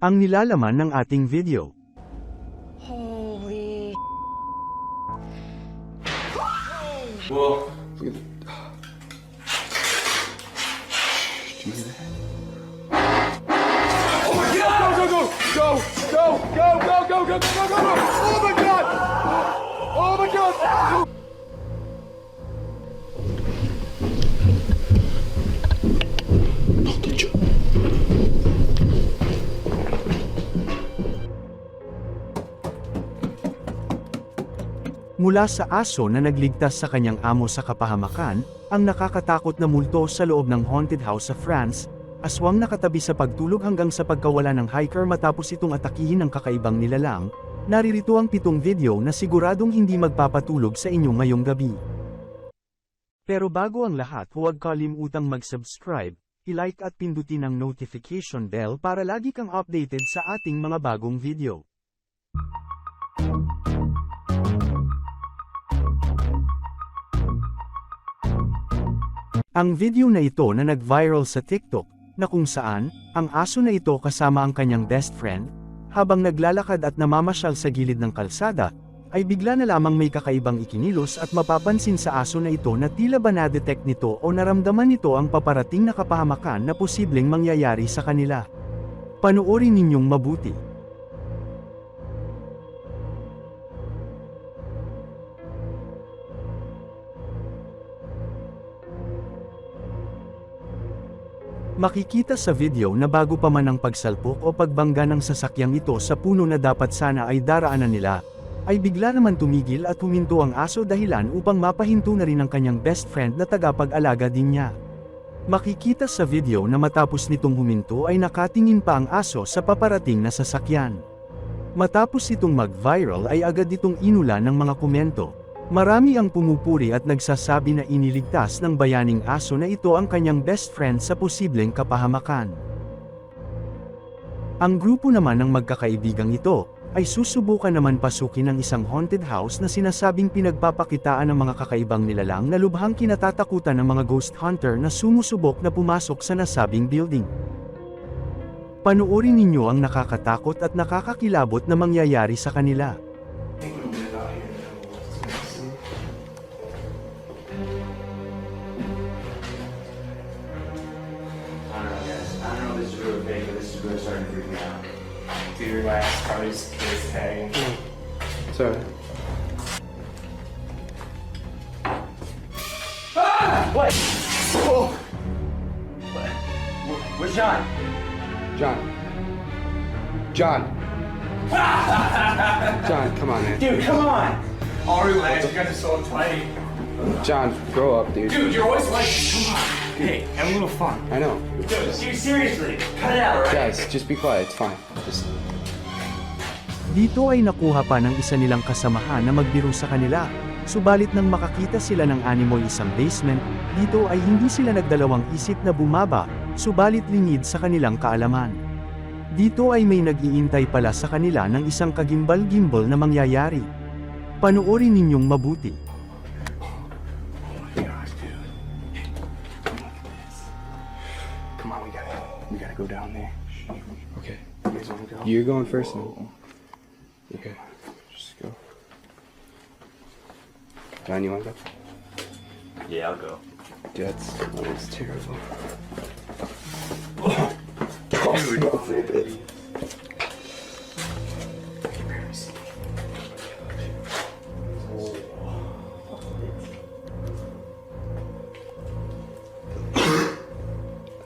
Ang nilalaman ng ating video. Holy. Well, Oh my god! Go, go, go! Go, go, go, go, go, go, go, go, go! Oh my god! Oh my god! Mula sa aso na nagligtas sa kanyang amo sa kapahamakan, ang nakakatakot na multo sa loob ng haunted house sa France, aswang nakatabi sa pagtulog hanggang sa pagkawala ng hiker matapos itong atakihin ng kakaibang nilalang, naririto ang pitong video na siguradong hindi magpapatulog sa inyo ngayong gabi. Pero bago ang lahat huwag kalimutang mag-subscribe, i-like at pindutin ang notification bell para lagi kang updated sa ating mga bagong video. Ang video na ito na nag-viral sa TikTok, na kung saan, ang aso na ito kasama ang kanyang best friend, habang naglalakad at namamasyal sa gilid ng kalsada, ay bigla na lamang may kakaibang ikinilos at mapapansin sa aso na ito na tila ba na-detect nito o naramdaman nito ang paparating na kapahamakan na posibleng mangyayari sa kanila. Panuorin ninyong mabuti. Makikita sa video na bago pa man ang pagsalpok o pagbangga ng sasakyang ito sa puno na dapat sana ay daraanan nila, ay bigla naman tumigil at huminto ang aso dahilan upang mapahinto na rin ang kanyang best friend na tagapag-alaga din niya. Makikita sa video na matapos nitong huminto ay nakatingin pa ang aso sa paparating na sasakyan. Matapos itong mag-viral ay agad itong inula ng mga komento. Marami ang pumupuri at nagsasabi na iniligtas ng bayaning aso na ito ang kanyang best friend sa posibleng kapahamakan. Ang grupo naman ng magkakaibigang ito, ay susubukan naman pasukin ang isang haunted house na sinasabing pinagpapakitaan ng mga kakaibang nilalang na lubhang kinatatakutan ng mga ghost hunter na sumusubok na pumasok sa nasabing building. Panuorin ninyo ang nakakatakot at nakakakilabot na mangyayari sa kanila. Dude, relax. Probably just kids tagging. Hmm. Sorry. Ah! What? Oh. What? Where's John? John. John. John, come on, man. Dude, come on! I'll relax. You guys are so tight. John, grow up, dude. Dude, you're always like, come on. Hey, have a little fun. I know. Dude, dude, seriously, cut it out, alright? Guys, just be quiet. It's fine. Just Dito ay nakuha pa ng isa nilang kasamahan na magbiro sa kanila. Subalit nang makakita sila ng animoy isang basement, dito ay hindi sila nagdalawang isip na bumaba, subalit lingid sa kanilang kaalaman. Dito ay may nag-iintay pala sa kanila ng isang kagimbal-gimbal na mangyayari. Panuorin ninyong mabuti. come on. We gotta, we gotta go down there. Okay. You guys wanna go? You're going first. Then. Okay. Just go. John, you wanna go? Yeah, I'll go. Dude, that's that looks terrible.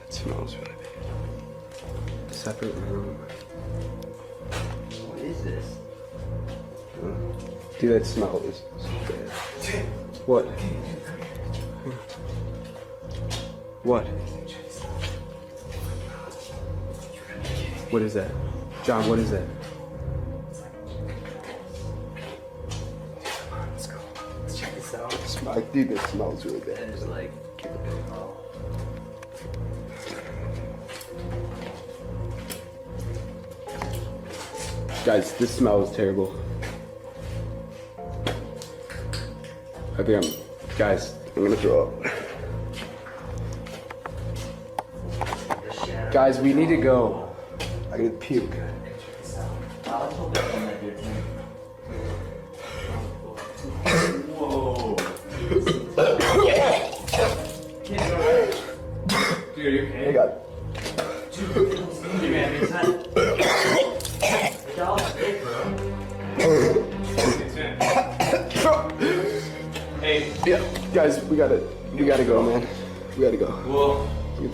That smells really bad. Separate room. What is this? That smell is so bad. What? What? What is that? John, what is that? Let's go. Let's check this out. Smell, dude, that smells really bad. Like. Guys, this smells terrible. Think I'm. Guys, I'm gonna throw up. Guys, we need to go. I could puke. Yeah, guys, we gotta, we gotta go, man. We gotta go. well, oh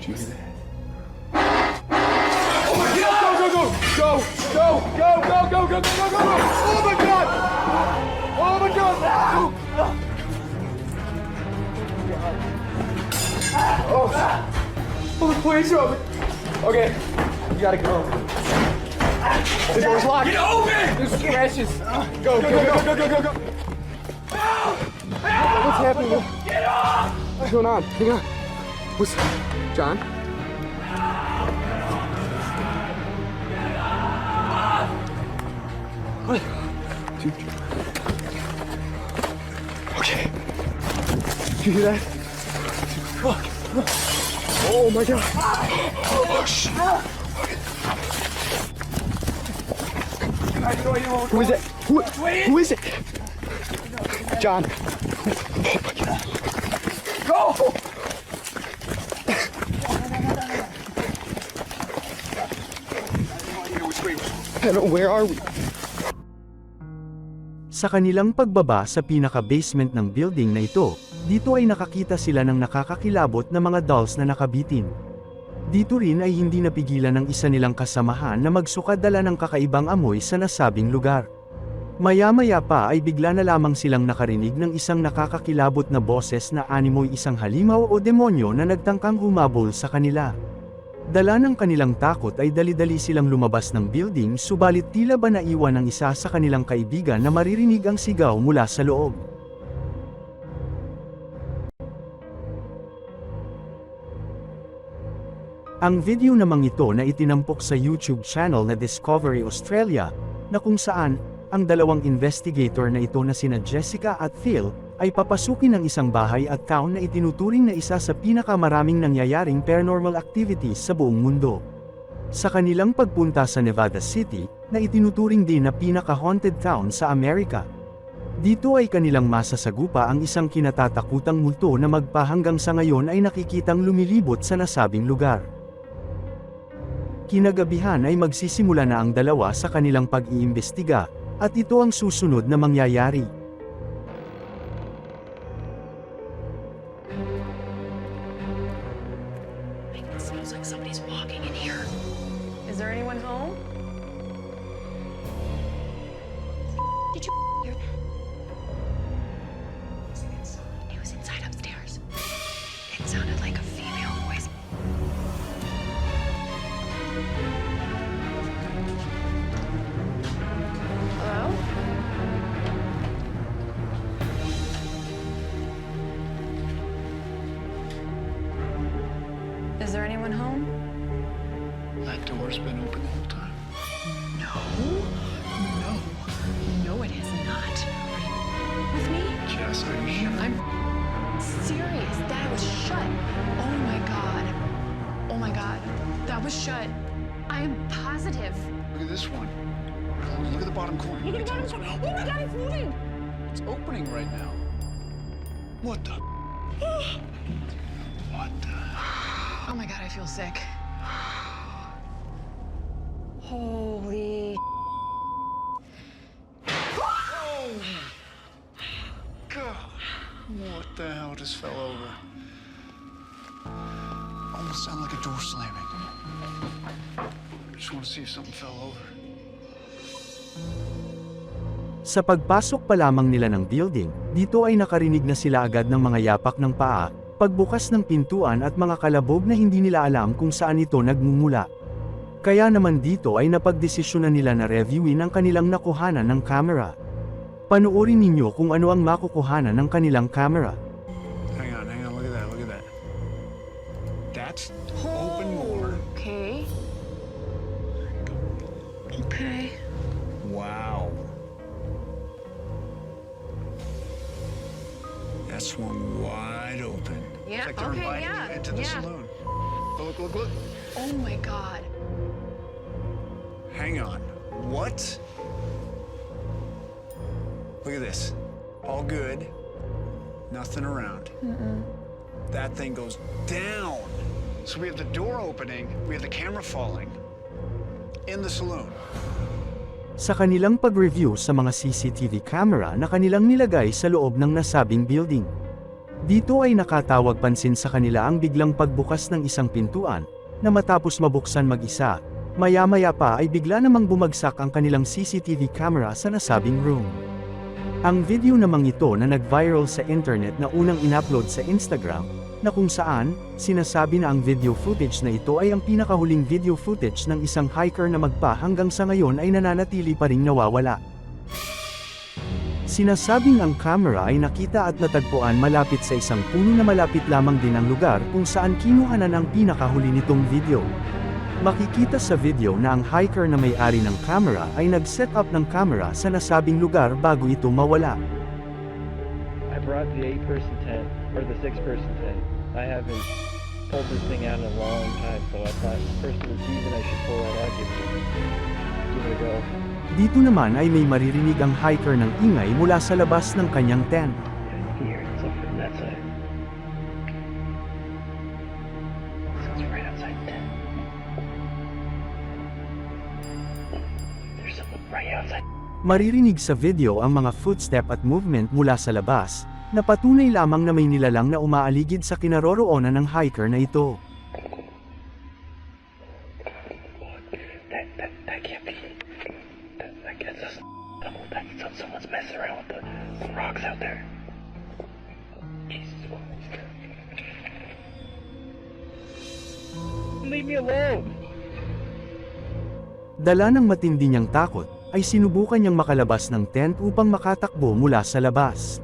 Jeez. Go, go, go, go, go, go, go, go, go, go, go, go, go. Oh my god! Oh my god! Oh, oh, oh the police are open. Okay, we gotta go. The door's locked. Get open! There's scratches. Go, go, go, go, go, go, go, go. What's happening? Get off! What's going on? Hang on. What's John? What? Dude. Okay. Did you hear that? Fuck. Oh my god. Oh shit. Who is it? Who, who is it? John. Oh my god. Go! Hello, where are we? Sa kanilang pagbaba sa pinaka-basement ng building na ito, dito ay nakakita sila ng nakakakilabot na mga dolls na nakabitin. Dito rin ay hindi napigilan ng isa nilang kasamahan na magsukadala ng kakaibang amoy sa nasabing lugar. Maya-maya pa ay bigla na lamang silang nakarinig ng isang nakakakilabot na boses na animoy isang halimaw o demonyo na nagtangkang humabol sa kanila. Dala ng kanilang takot ay dali-dali silang lumabas ng building subalit tila ba naiwan ng isa sa kanilang kaibigan na maririnig ang sigaw mula sa loob. Ang video namang ito na itinampok sa YouTube channel na Discovery Australia, na kung saan, ang dalawang investigator na ito na sina Jessica at Phil, ay papasukin ng isang bahay at town na itinuturing na isa sa pinakamaraming nangyayaring paranormal activities sa buong mundo. Sa kanilang pagpunta sa Nevada City, na itinuturing din na pinaka-haunted town sa Amerika. Dito ay kanilang masasagupa ang isang kinatatakutang multo na magpahanggang sa ngayon ay nakikitang lumilibot sa nasabing lugar. Kinagabihan ay magsisimula na ang dalawa sa kanilang pag-iimbestiga, at ito ang susunod na mangyayari. It's opening right now. What the? what the? Oh my god, I feel sick. Holy. God. What the hell just fell over? Almost sounded like a door slamming. I just want to see if something fell over. Sa pagpasok pa lamang nila ng building, dito ay nakarinig na sila agad ng mga yapak ng paa, pagbukas ng pintuan at mga kalabog na hindi nila alam kung saan ito nagmumula. Kaya naman dito ay napagdesisyonan nila na reviewin ang kanilang nakuhanan ng camera. Panuorin ninyo kung ano ang makukuhanan ng kanilang camera. Yeah, It's like they're okay, inviting yeah, you into the yeah. saloon. Look, look, look. Oh my god. Hang on. What? Look at this. All good. Nothing around. That thing goes down. So we have the door opening, we have the camera falling in the saloon. Sa kanilang pag-review sa mga CCTV camera na kanilang nilagay sa loob ng nasabing building. Dito ay nakatawag pansin sa kanila ang biglang pagbukas ng isang pintuan, na matapos mabuksan mag-isa, maya-maya pa ay bigla namang bumagsak ang kanilang CCTV camera sa nasabing room. Ang video namang ito na nag-viral sa internet na unang inupload sa Instagram, na kung saan, sinasabi na ang video footage na ito ay ang pinakahuling video footage ng isang hiker na magpa hanggang sa ngayon ay nananatili pa ring nawawala. Sinasabing ang camera ay nakita at natagpuan malapit sa isang puno na malapit lamang din ang lugar kung saan kinuhanan ang pinakahuli nitong video. Makikita sa video na ang hiker na may-ari ng camera ay nag-set up ng camera sa nasabing lugar bago ito mawala. I brought the eight person tent, or the six person tent. I haven't pulled this thing out in a long time, so I thought first of the season I should pull that out, give it, Dito naman ay may maririnig ang hiker ng ingay mula sa labas ng kanyang tent. Maririnig sa video ang mga footstep at movement mula sa labas, na patunay lamang na may nilalang na umaaligid sa kinaroroonan ng hiker na ito. Someone's messing around with the, the rocks out there. Jesus. Leave me alone! Dala ng matindi niyang takot, ay sinubukan niyang makalabas ng tent upang makatakbo mula sa labas.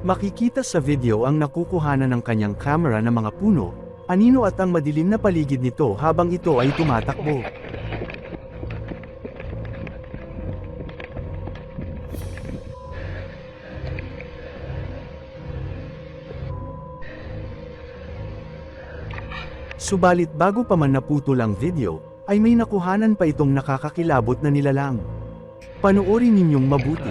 Makikita sa video ang nakukuhanan ng kanyang camera ng mga puno, anino at ang madilim na paligid nito habang ito ay tumatakbo. Subalit bago pa man naputol ang video, ay may nakuhanan pa itong nakakakilabot na nilalang. Panoorin ninyong mabuti.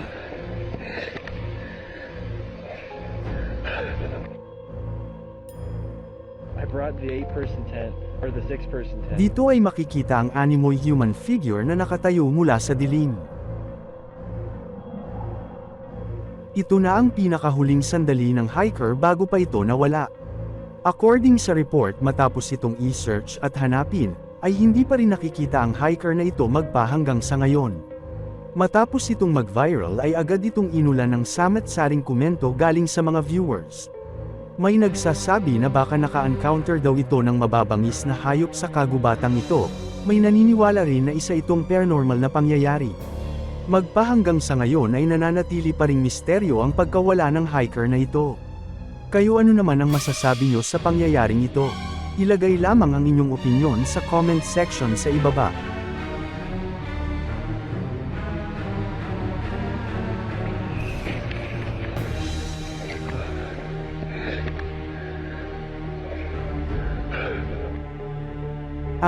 I brought the eight person tent, or the six person tent. Dito ay makikita ang animoy human figure na nakatayo mula sa dilim. Ito na ang pinakahuling sandali ng hiker bago pa ito nawala. According sa report matapos itong i-search at hanapin, ay hindi pa rin nakikita ang hiker na ito magpa hanggang sa ngayon. Matapos itong mag-viral ay agad itong inulan ng samat-saring komento galing sa mga viewers. May nagsasabi na baka naka-encounter daw ito ng mababangis na hayop sa kagubatang ito, may naniniwala rin na isa itong paranormal na pangyayari. Magpahanggang sa ngayon ay nananatili pa ring misteryo ang pagkawala ng hiker na ito. Kayo ano naman ang masasabi nyo sa pangyayaring ito? Ilagay lamang ang inyong opinyon sa comment section sa ibaba.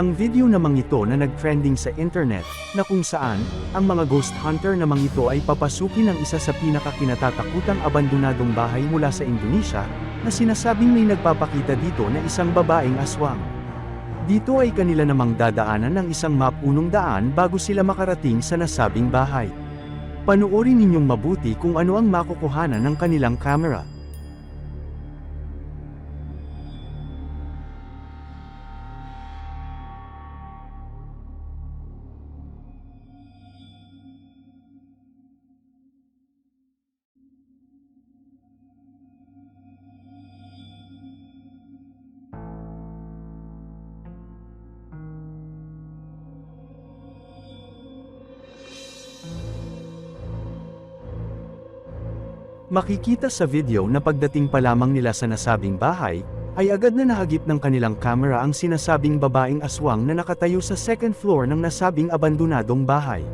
Ang video namang ito na nag-trending sa internet, na kung saan, ang mga ghost hunter namang ito ay papasukin ng isa sa pinakakinatatakutang abandonadong bahay mula sa Indonesia, na sinasabing may nagpapakita dito na isang babaeng aswang. Dito ay kanila namang dadaanan ng isang mapunong daan bago sila makarating sa nasabing bahay. Panoorin ninyong mabuti kung ano ang makukuhanan ng kanilang camera. Makikita sa video na pagdating pa lamang nila sa nasabing bahay, ay agad na nahagip ng kanilang camera ang sinasabing babaeng aswang na nakatayo sa second floor ng nasabing abandonadong bahay.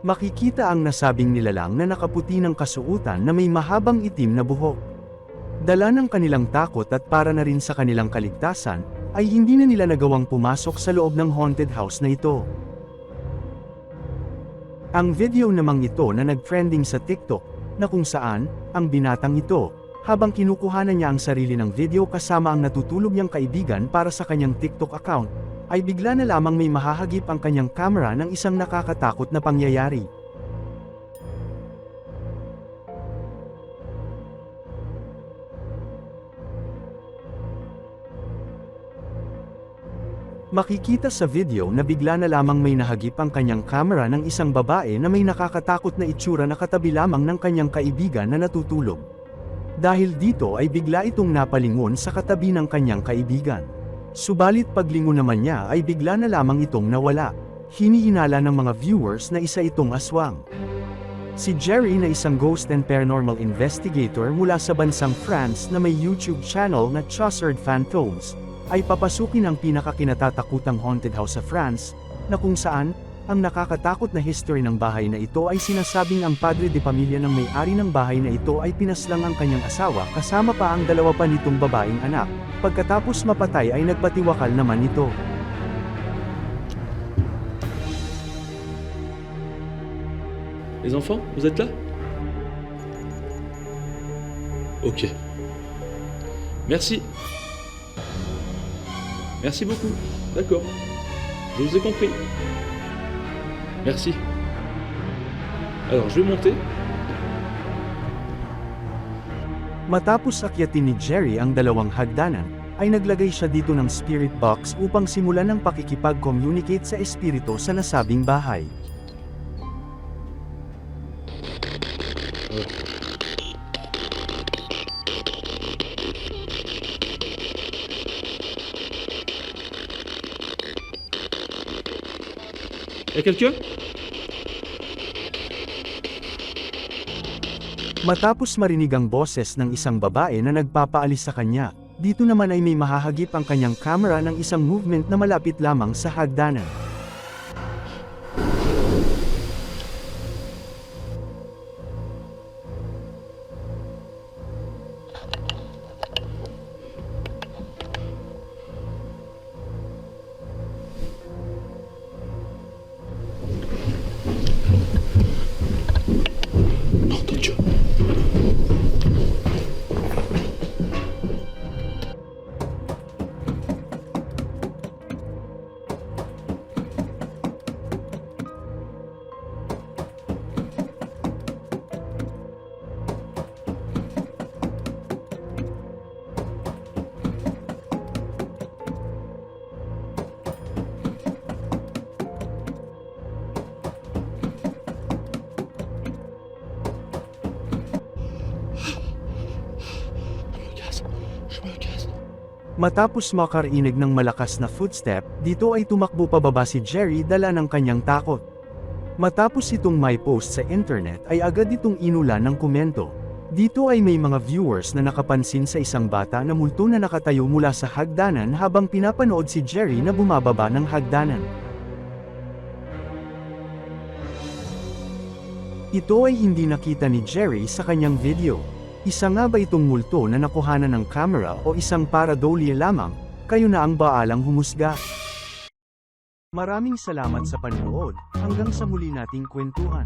Makikita ang nasabing nilalang na nakaputi ng kasuutan na may mahabang itim na buhok. Dala ng kanilang takot at para na rin sa kanilang kaligtasan, ay hindi na nila nagawang pumasok sa loob ng haunted house na ito. Ang video namang ito na nag-trending sa TikTok, na kung saan, ang binatang ito, habang kinukuhanan niya ang sarili ng video kasama ang natutulog niyang kaibigan para sa kanyang TikTok account, ay bigla na lamang may mahahagip ang kanyang camera ng isang nakakatakot na pangyayari. Makikita sa video na bigla na lamang may nahagip ang kanyang camera ng isang babae na may nakakatakot na itsura na katabi lamang ng kanyang kaibigan na natutulog. Dahil dito ay bigla itong napalingon sa katabi ng kanyang kaibigan. Subalit paglingon naman niya ay bigla na lamang itong nawala. Hinihinala ng mga viewers na isa itong aswang. Si Jerry na isang ghost and paranormal investigator mula sa bansang France na may YouTube channel na Chaucered Phantoms, ay papasukin ang pinakakinatatakutang haunted house sa France, na kung saan, ang nakakatakot na history ng bahay na ito ay sinasabing ang padre de pamilya ng may-ari ng bahay na ito ay pinaslang ang kanyang asawa kasama pa ang dalawa pa nitong babaeng anak, pagkatapos mapatay ay nagpatiwakal naman ito. Les enfants, vous êtes là Ok. Merci. Merci beaucoup. D'accord. Je vous ai compris. Merci. Alors, je vais monter. Matapos akyatin ni Jerry ang dalawang hagdanan, ay naglagay siya dito ng spirit box upang simulan ang pakikipag-communicate sa espiritu sa nasabing bahay. Quelqu'un Matapos marinig ang boses ng isang babae na nagpapaalis sa kanya, dito naman ay may mahahagip ang kanyang camera ng isang movement na malapit lamang sa hagdanan. Matapos makarinig ng malakas na footstep, dito ay tumakbo pababa si Jerry dala ng kanyang takot. Matapos itong may post sa internet ay agad itong inulan ng komento. Dito ay may mga viewers na nakapansin sa isang bata na multo na nakatayo mula sa hagdanan habang pinapanood si Jerry na bumababa ng hagdanan. Ito ay hindi nakita ni Jerry sa kanyang video. Isa nga ba itong multo na nakuhanan ng camera o isang paradolya lamang? Kayo na ang baalang humusga. Maraming salamat sa panonood. Hanggang sa muli nating kwentuhan.